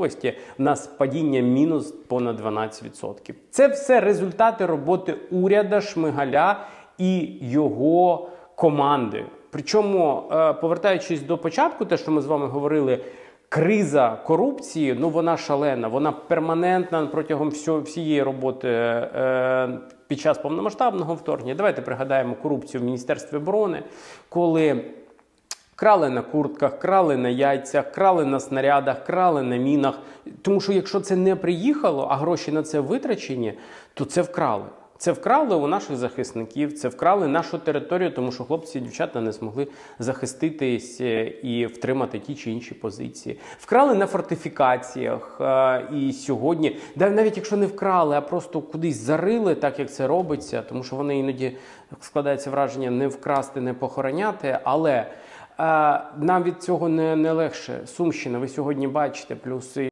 промисловості в нас падіння мінус понад 12%. Це все результати роботи уряда Шмигаля і його команди. Причому, е, повертаючись до початку, те, що ми з вами говорили. Криза корупції, ну вона шалена, вона перманентна протягом всієї роботи е, під час повномасштабного вторгнення. Давайте пригадаємо корупцію в Міністерстві оборони, коли крали на куртках, крали на яйцях, крали на снарядах, крали на мінах. Тому що якщо це не приїхало, а гроші на це витрачені, то це вкрали. Це вкрали у наших захисників, це вкрали нашу територію, тому що хлопці і дівчата не змогли захиститись е, і втримати ті чи інші позиції. Вкрали на фортифікаціях. е, І сьогодні, навіть якщо не вкрали, а просто кудись зарили, так як це робиться, тому що вони іноді складається враження не вкрасти, не похороняти. Але нам від цього не, не легше. Сумщина, ви сьогодні бачите, плюси.